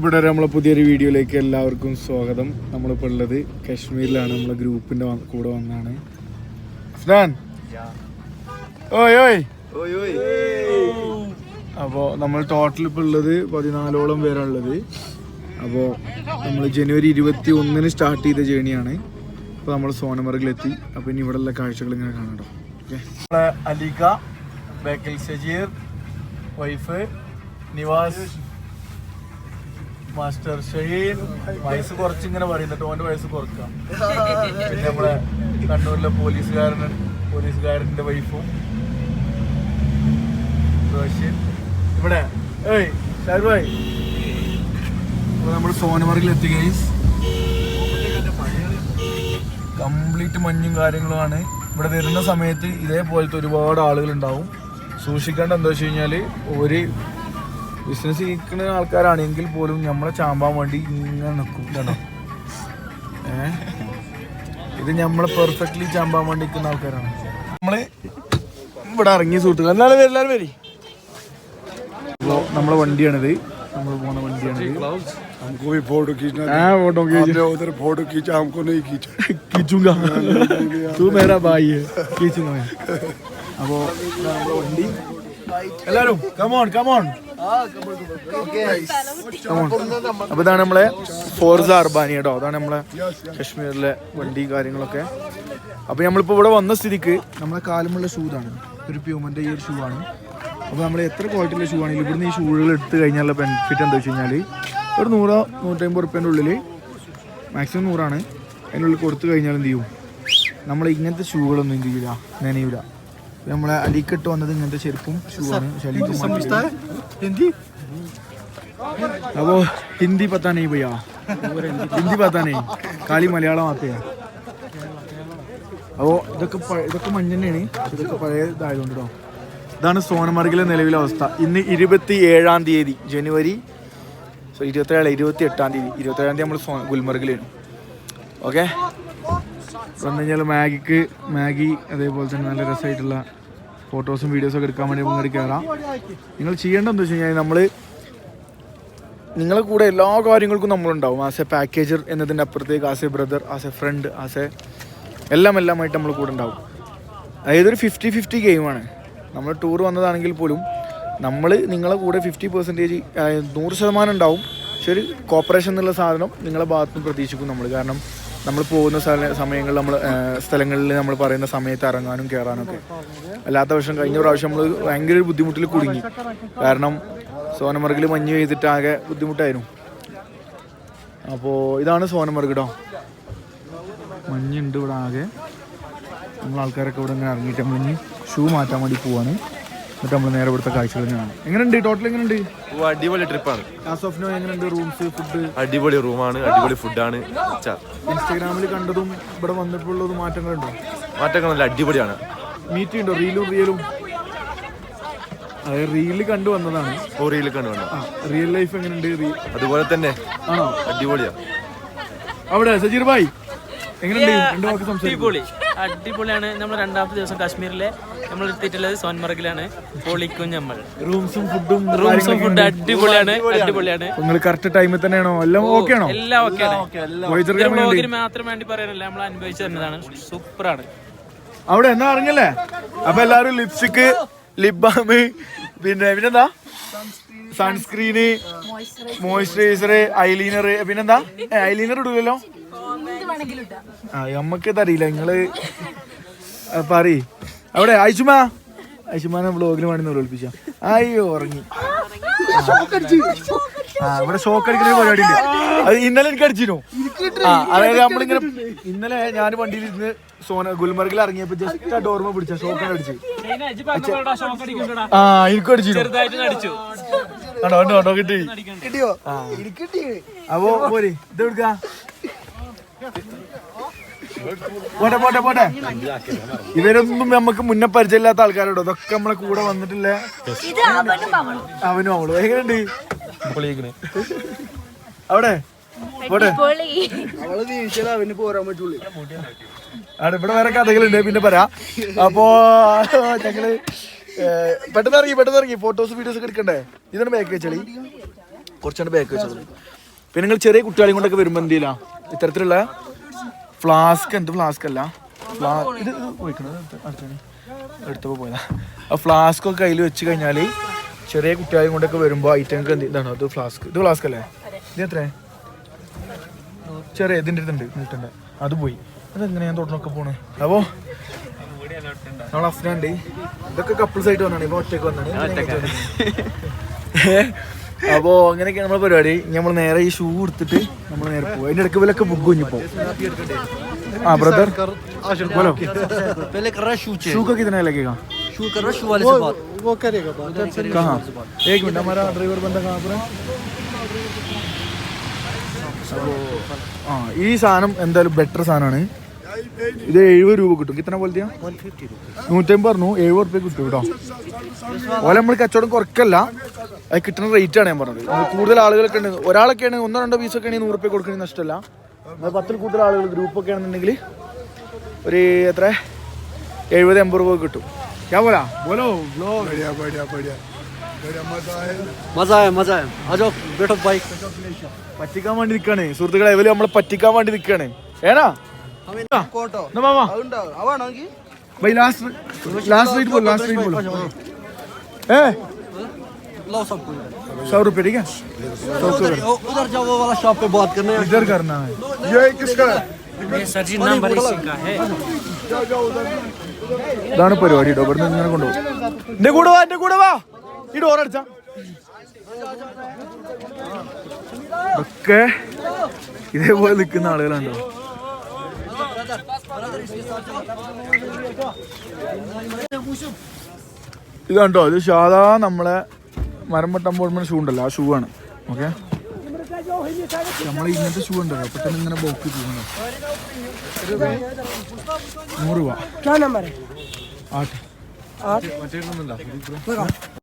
ഇവിടെ നമ്മളെ പുതിയൊരു വീഡിയോയിലേക്ക് എല്ലാവർക്കും സ്വാഗതം. നമ്മളിപ്പോൾ ഉള്ളത് കാശ്മീരിലാണ്. നമ്മളെ ഗ്രൂപ്പിന്റെ കൂടെ വന്നാണ്. അഫ്നാൻ. ഓയ് ഓയ്. അപ്പോൾ നമ്മൾ ടോട്ടൽ ഇപ്പോൾ ഉള്ളത് പതിനാലോളം പേരാണുള്ളത് അപ്പോൾ നമ്മൾ ജനുവരി ഇരുപത്തി ഒന്നിന് സ്റ്റാർട്ട് ചെയ്ത ജേണിയാണ് അപ്പോൾ നമ്മൾ സോനമർഗിലെത്തി അപ്പോൾ ഇനി ഇവിടെയുള്ള കാഴ്ചകൾ ഇങ്ങനെ okay. അലിക Bekal Sajeer wife Nivas master Shane വയസ്സ് കുറച്ചിങ്ങനെ പറയുന്നുണ്ട് ഓന്റെ വയസ്സ് കുറക്കാം പിന്നെ നമ്മളെ കണ്ണൂരിലെ പോലീസുകാരൻ പോലീസുകാരന്റെ വൈഫും. ഇവിടെ. ഏയ് ഷാരു നമ്മൾ സോനമർഗിൽ എത്തി ഗൈസ് കംപ്ലീറ്റ് മഞ്ഞും കാര്യങ്ങളുമാണ്. ഇവിടെ വരുന്ന സമയത്ത് ഇതേപോലത്തെ ഒരുപാട് ആളുകൾ ഉണ്ടാവും സൂക്ഷിക്കേണ്ട എന്താ വെച്ച് കഴിഞ്ഞാൽ ഒരു ബിസിനസ് ചെയ്യുന്ന ആൾക്കാരാണെങ്കിൽ പോലും നമ്മളെ ചാമ്പാൻ വേണ്ടി ഇങ്ങനെ നിൽക്കും കേട്ടോ ഏ ഇത് നമ്മളെ പെർഫെക്റ്റ്ലി ചാമ്പാൻ വേണ്ടി നിൽക്കുന്ന ആൾക്കാരാണ് നമ്മള് ഇവിടെ ഇറങ്ങിയ സുഹൃത്തുക്കൾ എല്ലാവരും വരും എല്ലാവരും വരി അപ്പോൾ നമ്മളെ വണ്ടിയാണിത് നമ്മൾ പോണ വണ്ടിയാണിത് हमको भी फोटो खींचना ആ ഫോട്ടോ आपने उधर फोटो खींचा हमको नहीं खींचा खींचूंगा तू मेरा भाई है खींचूंगा मैं അപ്പോ ഇതാണ് നമ്മുടെ വണ്ടി എല്ലാരും കമോൺ കമോൺ അപ്പൊ ഇതാണ് നമ്മളെ ഫോർസ അർബാനി കേട്ടോ. അതാണ് നമ്മളെ കശ്മീരിലെ വണ്ടി കാര്യങ്ങളൊക്കെ. അപ്പൊ നമ്മളിപ്പോ ഇവിടെ വന്ന സ്ഥിതിക്ക് നമ്മളെ കാലമുള്ള ഷൂ ഇതാണ്. ഒരു പ്യൂമന്റെ ഈ ഒരു ഷൂ ആണ്. അപ്പൊ നമ്മൾ എത്ര ക്വാളിറ്റിയിലെ ഷൂ ആണെങ്കിലും ഇവിടുന്ന് ഈ ഷൂകൾ എടുത്തു കഴിഞ്ഞാൽ ബെനിഫിറ്റ് എന്താ വെച്ച് കഴിഞ്ഞാൽ ഒരു നൂറോ നൂറ്റമ്പത് റുപ്യേന്റെ ഉള്ളിൽ മാക്സിമം നൂറാണ്. അതിനുള്ളിൽ കൊടുത്തു കഴിഞ്ഞാൽ എന്ത് ചെയ്യും? നമ്മൾ ഇങ്ങനത്തെ ഷൂകളൊന്നും എന്ത് ചെയ്യില്ല നനയൂല. നമ്മളെ അലിക്കിട്ട് വന്നത് ഇങ്ങനത്തെ ചെരുപ്പും ഷൂവാണ് ആണ്. അപ്പോൾ ഹിന്ദി? പത്താനേ പോയാ ഹിന്ദി പത്താനേ. കാളി മലയാളം ആത്തയാ അപ്പോൾ ഇതൊക്കെ ഇതൊക്കെ മഞ്ഞെണ്ണയാണ്. ഇതൊക്കെ പഴയ ഇതായതുകൊണ്ടോ ഇതാണ് സോനമാർഗിലെ നിലവിലെ അവസ്ഥ. ഇന്ന് ഇരുപത്തി ഏഴാം തീയതി ജനുവരി സോ ഇരുപത്തേഴ് ഇരുപത്തി എട്ടാം തീയതി. ഇരുപത്തേഴാം തീയതി നമ്മൾ ഗുൽമർഗിലാണ്. ഓക്കെ? വന്നു കഴിഞ്ഞാൽ മാഗിക്ക് മാഗി അതേപോലെ തന്നെ നല്ല രസമായിട്ടുള്ള ഫോട്ടോസും വീഡിയോസും ഒക്കെ എടുക്കാൻ വേണ്ടി ഇങ്ങോട്ട് കയറാം. നിങ്ങൾ ചെയ്യേണ്ടത് എന്താ വെച്ച് കഴിഞ്ഞാൽ നമ്മൾ നിങ്ങളെ കൂടെ എല്ലാ കാര്യങ്ങൾക്കും നമ്മളുണ്ടാവും. ആസ് എ പാക്കേജർ എന്നതിന്റെ അപ്പുറത്തേക്ക് as a brother as a friend as a എല്ലാം എല്ലാമായിട്ട് നമ്മൾ കൂടെ ഉണ്ടാവും. അതായത് ഒരു ഫിഫ്റ്റി ഫിഫ്റ്റി ഗെയിമാണ് നമ്മൾ ടൂർ വന്നതാണെങ്കിൽ പോലും നമ്മൾ നിങ്ങളെ കൂടെ ഫിഫ്റ്റി പെർസെന്റേജ് നൂറ് ശതമാനം ഉണ്ടാവും. പക്ഷെ ഒരു കോപ്പറേഷൻ എന്നുള്ള സാധനം നിങ്ങളെ ഭാഗത്തുനിന്ന് പ്രതീക്ഷിക്കും നമ്മൾ കാരണം നമ്മൾ പോകുന്ന സമയങ്ങളിൽ നമ്മൾ സ്ഥലങ്ങളിൽ നമ്മൾ പറയുന്ന സമയത്ത് ഇറങ്ങാനും കയറാനും ഒക്കെ അല്ലാത്ത വർഷം കഴിഞ്ഞ പ്രാവശ്യം നമ്മൾ ഭയങ്കര ബുദ്ധിമുട്ടിൽ കുടുങ്ങി. കാരണം സോനമർഗിൽ മഞ്ഞ് പെയ്തിട്ട് ആകെ ബുദ്ധിമുട്ടായിരുന്നു. അപ്പോൾ ഇതാണ് സോനമർഗ് കേട്ടോ മഞ്ഞുണ്ട് ഇവിടെ ആകെ. നമ്മൾ ആൾക്കാരൊക്കെ ഇവിടെ ഇങ്ങനെ ഇറങ്ങിയിട്ട് മഞ്ഞ് ഷൂ മാറ്റാൻ വേണ്ടി പോവാണ്. എന്നിട്ട് നമ്മൾ നേരെ ഇവിടുത്തെ കാഴ്ചകൾ കാണാം. എങ്ങനെയുണ്ട്? ടോട്ടൽ എങ്ങനെയുണ്ട്? അടിപൊളി ട്രിപ്പാണ് ആസ് ഓഫ് നോ എങ്ങനെയുണ്ട്? റൂംസ് ഫുഡ് അടിപൊളി റൂമാണ് അടിപൊളി ഫുഡാണ് ഇൻസ്റ്റാഗ്രാമിൽ കണ്ടതും ഇവിടെ വന്നിട്ടുള്ളതും മാറ്റങ്ങളുണ്ടോ? മാറ്റങ്ങളല്ല നല്ല അടിപൊളിയാണ് മീറ്റ് ഉണ്ടോ റീലും റിയലും റീലിൽ കണ്ടു വന്നതാണ്. ഓ റീലിൽ കണ്ടു വന്നത് റിയൽ ലൈഫ് എങ്ങനെയുണ്ട്? അതുപോലെ തന്നെ ആണോ? അടിപൊളിയാ. അവിടെ സജീർ ഭായ്. എങ്ങനെയുണ്ട്? രണ്ടു വാക്ക് സംസാരിക്കും. അടിപൊളി. അടിപൊളിയാണ്. നമ്മൾ രണ്ടാമത്തെ ദിവസം കാശ്മീരിലെ നമ്മൾ എത്തിയിട്ടുള്ളത് സോൻമർഗിലാണ്. പൊളിക്കും നമ്മൾ റൂംസും ഫുഡും റൂംസും ഫുഡ് അടിപൊളിയാണ് അടിപൊളിയാണ്. നിങ്ങൾ കറക്റ്റ് ടൈമിൽ തന്നെയാണോ? എല്ലാം ഓക്കെ ആണോ? എല്ലാം ഓക്കെ ആണ്. ബ്ലോഗിന് മാത്രം വേണ്ടി പറയാനല്ല നമ്മൾ അനുഭവിച്ചു തരുന്നതാണ്. സൂപ്പറാണ്. അവിടെ എന്നാ അറിഞ്ഞല്ലേ അപ്പൊ എല്ലാരും ലിപ്സ്റ്റിക് ലിപ് ബാം പിന്നെ പിന്നെന്താ? സൺസ്ക്രീന് മോയിസ്ചറൈസർ ഐലീനർ പിന്നെന്താ? ഐലീനർ ഇടൂലല്ലോ. ആ നമ്മക്ക് ഇതറിയില്ല നിങ്ങൾ പറയ്. അവിടെ ആയിഷുമ ആയിഷുമാനെ വ്ളോഗിന് വേണ്ടി ഒളിപ്പിച്ച. അയ്യോ ഉറങ്ങി. ആ ഇവിടെ ഷോക്ക് അടിക്കുന്ന പരിപാടി ഉണ്ട്. അത് ഇന്നലെ എനിക്ക് അടിച്ചിരുന്നു. ആ അതായത് നമ്മളിങ്ങനെ ഇന്നലെ ഞാൻ വണ്ടിയിൽ ഇരുന്ന് സോന ഗുൽമർഗിൽ ഇറങ്ങിയപ്പോ ജസ്റ്റ് ആ ഡോർമ പിടിച്ച ഷോക്ക് അടിച്ച്. ആ എനിക്ക് അടിച്ചിരുന്നു. കണ്ടോ കണ്ടോ കിട്ടി. കിട്ടിയോ? അപ്പോ പോരെ ഇത് എടുക്ക. പോട്ടെ പോട്ടെ പോട്ടെ. ഇവരൊന്നും നമുക്ക് മുന്നേ പരിചയമില്ലാത്ത ആൾക്കാരോടോ ഇതൊക്കെ നമ്മളെ കൂടെ വന്നിട്ടില്ല. അവനും അവളും. എങ്ങനെയുണ്ട്? അവിടെ? പോട്ടെ. അവിടെ ഇവിടെ വേറെ കഥകളുണ്ട്. പിന്നെ പറയാ. അപ്പോ ഞങ്ങൾ പെട്ടെന്ന് ഇറങ്ങി പെട്ടെന്ന് ഇറങ്ങി. ഫോട്ടോസ് വീഡിയോസ് ഒക്കെ എടുക്കണ്ടേ? ഇതാണ് ബാക്ക് വെച്ചാളി കുറച്ചാണ് ബാക്ക് വെച്ചത്. പിന്നെ നിങ്ങൾ ചെറിയ കുട്ടികളെയും കൊണ്ടൊക്കെ വരുമ്പോൾ എന്ത് ചെയ്യില്ല? ഇത്തരത്തിലുള്ള ഫ്ലാസ്ക് എന്ത് ഫ്ലാസ്ക് അല്ല? ഇത് ഇത് പോയിക്കണത് അടുത്താണ് എടുത്തപ്പോൾ പോയതാ. ആ ഫ്ലാസ്ക് ഒക്കെ കയ്യിൽ വെച്ച് കഴിഞ്ഞാൽ ചെറിയ കുട്ടികളെയും കൊണ്ടൊക്കെ വരുമ്പോൾ ഐറ്റം എന്ത് ഇതാണോ? അത് ഫ്ലാസ്ക് ഇത് ഫ്ലാസ്ക് അല്ലേ? ഇത് എത്ര ചെറിയ ഇതിന്റെ അടുത്തുണ്ട് നീട്ടണ്ട അത് പോയി. അതെങ്ങനെ ഞാൻ തൊട്ടൊക്കെ പോണേ? അപ്പോൾ നമ്മൾ അഫ്നാണ്ട് ഇതൊക്കെ കപ്പിൾസ് ആയിട്ട് വന്നാണ്. ഇപ്പൊ ഒറ്റയ്ക്ക് വന്നാണ്. അപ്പോ അങ്ങനെയൊക്കെയാണ് നമ്മളെ പരിപാടി നമ്മൾ നേരെ ഈ ഷൂ എടുത്തിട്ട് നമ്മൾ നേരെ പോകും അതിന്റെ ഇടയ്ക്ക് വിലൊക്കെ ബുക്ക് കുഞ്ഞിപ്പോ ആ ബ്രദർ बोलो पहले कर रहा है शू चेंज शू का कितना लगेगा शू कर रहा है शू वाले से बात वो करेगा बात कहाँ एक मिनट हमारा ड्राइवर बंदा कहाँ पर है അപ്പോ ആ ഈ സാധനം എന്തായാലും ബെറ്റർ സാധനമാണ് ഇത് എഴുപത് രൂപ കിട്ടും. ഇത്ര പോലത്തെയാ? നൂറ്റമ്പത് പറഞ്ഞു. എഴുപത് റുപ്യ കിട്ടും കേട്ടോ. ഓല നമ്മൾ കച്ചവടം കുറക്കല്ല അത് കിട്ടുന്ന റേറ്റ് ആണ് ഞാൻ പറഞ്ഞത്. കൂടുതൽ ആളുകളൊക്കെ ഉണ്ട്. ആണെങ്കിൽ ഒന്നോ രണ്ടോ പീസൊക്കെ ആണെങ്കിൽ നൂറ് റുപ്യ കൊടുക്കുന്നത് നഷ്ടമല്ല. നമ്മൾ പത്തിൽ കൂടുതൽ ആളുകൾ ഗ്രൂപ്പൊക്കെ ആണെന്നുണ്ടെങ്കിൽ ഒരു എത്ര? എഴുപത് എൺപത് രൂപ കിട്ടും. ഞാൻ പോലാ? ബോലോ പറ്റിക്കാൻ വേണ്ടി നിൽക്കാണ് സുഹൃത്തുക്കളെ ഇവർ നമ്മളെ പറ്റിക്കാൻ വേണ്ടി നിൽക്കാണ് ഏനാ कोटो എന്നാ മാമാ आवाना की भाई लास्ट लास्ट रेट बोलो लास्ट रेट बोलो ए लो सब कुछ सौ रुपये ठीक है सौ सौ उधर उधर जाओ वो वाला शॉप पे बात करने हैं इधर करना है ये किसका है ये सर जी नंबर इसी का है ഇതാണ് പരിപാടി കേട്ടോ ഇവിടുന്ന് ഇങ്ങനെ കൊണ്ടുപോകും എന്റെ കൂടെ വാ എന്റെ കൂടെ വാ ഈ ഡോർ അടിച്ച ഒക്കെ ഇതേപോലെ നിൽക്കുന്ന ആളുകളുണ്ടോ ഇത് കണ്ടോ? ഇത് സാധാ നമ്മളെ മരം വെട്ടാൻ പോകുമ്പോൾ ഷൂ ഉണ്ടല്ലോ ആ ഷൂ ആണ്. ഓക്കെ നമ്മൾ ഇങ്ങനത്തെ ഷൂ ഉണ്ടല്ലോ പെട്ടെന്ന് ഇങ്ങനെ ബോക്ക് ചെയ്യണോ നൂറ് രൂപ.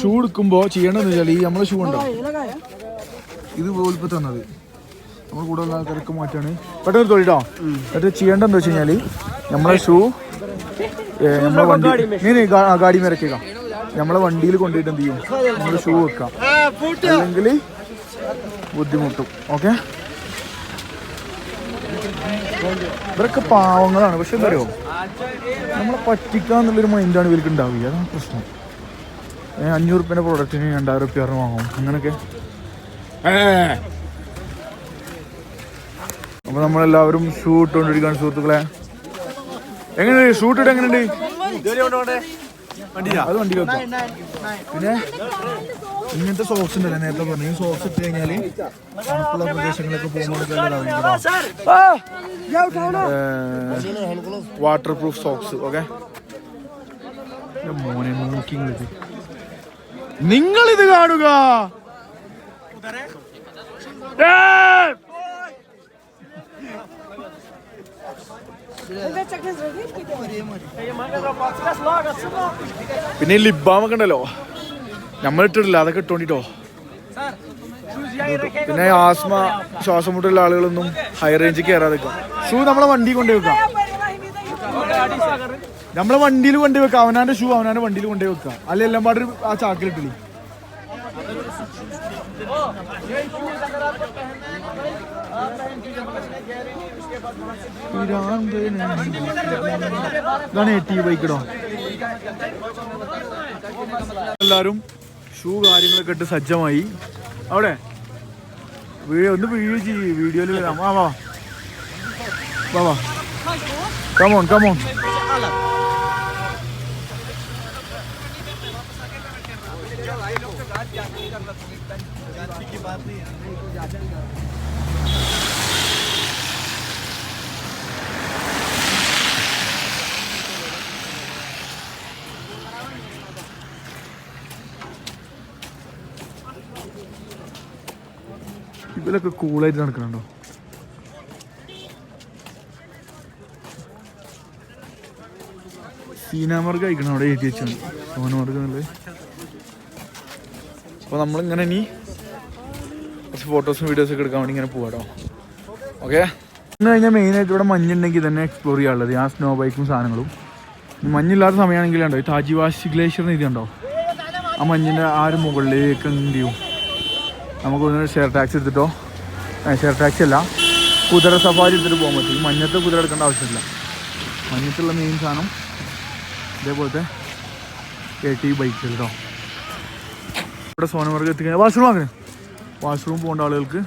ഷൂ എടുക്കുമ്പോ ചെയ്യണമെന്ന് വെച്ചാൽ ഈ നമ്മളെ ഷൂ ഉണ്ടോ? ഇത് പോലിപ്പോ തന്നത്. നമ്മൾ കൂടുതൽ ആൾക്കാർക്ക് മാറ്റാണ്. പെട്ടെന്ന് തൊഴിലോ എന്നിട്ട് ചെയ്യേണ്ടതെന്ന് വെച്ച് കഴിഞ്ഞാൽ നമ്മളെ ഷൂ നമ്മളെ വണ്ടി നീ നീ ഗാഡി മിറക്കുക നമ്മളെ വണ്ടിയിൽ കൊണ്ടുപോയിട്ട് എന്ത് ചെയ്യും? നമ്മൾ ഷൂ വെക്കാം. അല്ലെങ്കിൽ ബുദ്ധിമുട്ടും. ഓക്കെ? ഇവരൊക്കെ പാവങ്ങളാണ്. പക്ഷെ എന്താ അറിയോ? നമ്മളെ പറ്റിക്കാന്നുള്ളൊരു മൈൻഡാണ് ഇവർക്ക് ഉണ്ടാവുക. അതാണ് പ്രശ്നം. അഞ്ഞൂറ് റുപ്യന്റെ പ്രോഡക്റ്റിന് രണ്ടായിരം റുപ്യ വാങ്ങും. അങ്ങനെയൊക്കെ അപ്പൊ നമ്മളെല്ലാവരും ഷൂ ഇട്ടുകൊണ്ടിരിക്കുകയാണ് സുഹൃത്തുക്കളെ. എങ്ങനെയുണ്ട്? ഷൂട്ട് ഇട്ട് എങ്ങനെയുണ്ട്? അത് വണ്ടി വെക്കാം. പിന്നെ? ഇങ്ങനത്തെ സോക്സ് ഉണ്ടല്ലോ. നേരത്തെ പറഞ്ഞു ഈ സോക്സ് ഇട്ട് കഴിഞ്ഞാൽ തണുപ്പുള്ള പ്രദേശങ്ങളിലൊക്കെ പോകുമ്പോൾ വാട്ടർ പ്രൂഫ് സോക്സ് ഓക്കെ മോനെ നോക്കി നിങ്ങൾ ഇത് കാണുക ഏയ്! പിന്നെ ഈ ലിബാമൊക്കെ ഉണ്ടല്ലോ. നമ്മൾ ഇട്ടിട്ടില്ല അതൊക്കെ ഇട്ടോണ്ടിട്ടോ. പിന്നെ ആസ്മ ശ്വാസം മുട്ടുള്ള ആളുകളൊന്നും ഹൈ റേഞ്ചിൽ കയറാതെ ഷൂ നമ്മളെ വണ്ടി കൊണ്ടുപോയി വെക്കാം നമ്മളെ വണ്ടിയിൽ കൊണ്ടുപോയി വെക്കാം അവനാന്റെ ഷൂ അവനാന്റെ വണ്ടിയിൽ കൊണ്ടുപോയി വെക്കാം അല്ല എല്ലാം പാടെ ഒരു ആ ചാക്കിലിട്ടില്ലേ? ഇതാണ് ടി ബൈക്കിടോ എല്ലാരും ഷൂ കാര്യങ്ങളൊക്കെ ഇട്ട് സജ്ജമായി. അവിടെ? വീഡിയോ ഒന്ന് വീഡിയോ വീഡിയോയിൽ വരാം. വാ വാ. വാ വാ. കമോൺ കമോൺ ഇതിലൊക്കെ കൂളായിട്ട് നടക്കണുണ്ടോ? സീനാമർഗ് കഴിക്കണം അവിടെ എഴുതി വെച്ചാണ് സോനമാർക്ക് എന്നുള്ളത് അപ്പോൾ നമ്മളിങ്ങനെ ഇനി കുറച്ച് ഫോട്ടോസും വീഡിയോസും ഒക്കെ എടുക്കാൻ വേണ്ടി ഇങ്ങനെ പോവാട്ടോ. ഓക്കെ ഇന്ന് കഴിഞ്ഞാൽ മെയിനായിട്ട് ഇവിടെ മഞ്ഞുണ്ടെങ്കിൽ തന്നെ എക്സ്പ്ലോർ ചെയ്യാനുള്ളത്. ആ സ്നോ ബൈക്കും സാധനങ്ങളും. മഞ്ഞില്ലാത്ത മഞ്ഞില്ലാത്ത സമയമാണെങ്കിലുണ്ടോ? ഈ താജിവാസി ഗ്ലേഷ്യർ നീതി ഉണ്ടോ ആ മഞ്ഞിന്റെ ആ ഒരു മുകളിലേക്ക് എന്ത് ചെയ്യും? നമുക്കൊന്ന് ഷെയർ ടാക്സി എടുത്തിട്ടോ? ഷെയർ ടാക്സി അല്ല. കുതിര സഫാരി എടുത്തിട്ട് പോകാൻ പറ്റും. മഞ്ഞത്ത് കുതിര എടുക്കേണ്ട ആവശ്യമില്ല. മഞ്ഞത്തുള്ള മെയിൻ സാധനം ഇതേപോലത്തെ എ ടി ബൈക്ക് കേട്ടോ ഇവിടെ സോനമർഗ് എത്തിക്കഴിഞ്ഞാൽ വാഷ്റൂം അങ്ങനെ വാഷ്റൂം പോകേണ്ട ആളുകൾക്ക്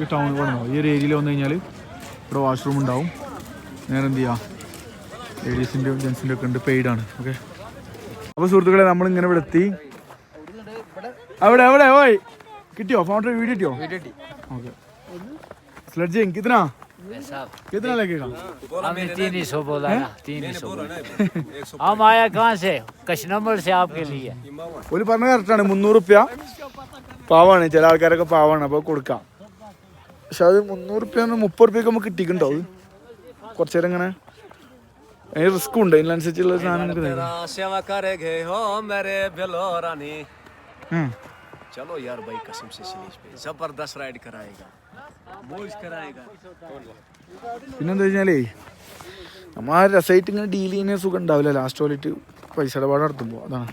ഈ ടൗണിൽ പോകണം. ഈ ഒരു ഏരിയയിൽ വന്നു കഴിഞ്ഞാൽ ഇവിടെ വാഷ്റൂം ഉണ്ടാവും. നേരെ എന്ത് ചെയ്യാം? ലേഡീസിന്റെയും ജെൻസിന്റെ ഒക്കെ ഉണ്ട്. പെയ്ഡാണ് ഓക്കെ അപ്പോൾ സുഹൃത്തുക്കളെ നമ്മളിങ്ങനെ ഇവിടെ എത്തി. അവിടെ അവിടെ ഓയ്. കിട്ടിയോ ഫോട്ടോ വീഡിയോ കിട്ടിയോ ഓക്കെ स्लेजिंग कितना कितना लगेगा हमने तीन ही सौ बोला ना तीन ही सौ बोला। हम आया कहाँ से कशनम्बर से आपके लिए ഒരു പറഞ്ഞ കറക്റ്റാണ് മുന്നൂറ് റുപ്യ പാവാണ് ചില ആൾക്കാരൊക്കെ പാവാണ് അപ്പോൾ കൊടുക്കാം പക്ഷെ അത് മുന്നൂറ് റുപ്യ മുപ്പത് റുപ്യൊക്കെ നമുക്ക് കിട്ടിയിട്ടുണ്ടോ അത് കുറച്ച് നേരം ഇങ്ങനെ അതിന് റിസ്ക് ഉണ്ട് അതിനനുസരിച്ചുള്ള സാധനം നമുക്ക് തരും. सेवा करेगे हो मेरे बेलोरानी ഉം. चलो यार भाई कसम से सीरीज पे जबरदस्त राइड कराएगा मौज कराएगा പിന്നെന്താ വെച്ചാലേ നമ്മ ആ രസമായിട്ട് ഇങ്ങനെ ഡീൽ ചെയ്യുന്ന സുഖം ഉണ്ടാവില്ല ലാസ്റ്റ് പോയിട്ട് പൈസ ഇടപാട് നടത്തുമ്പോൾ അതാണ്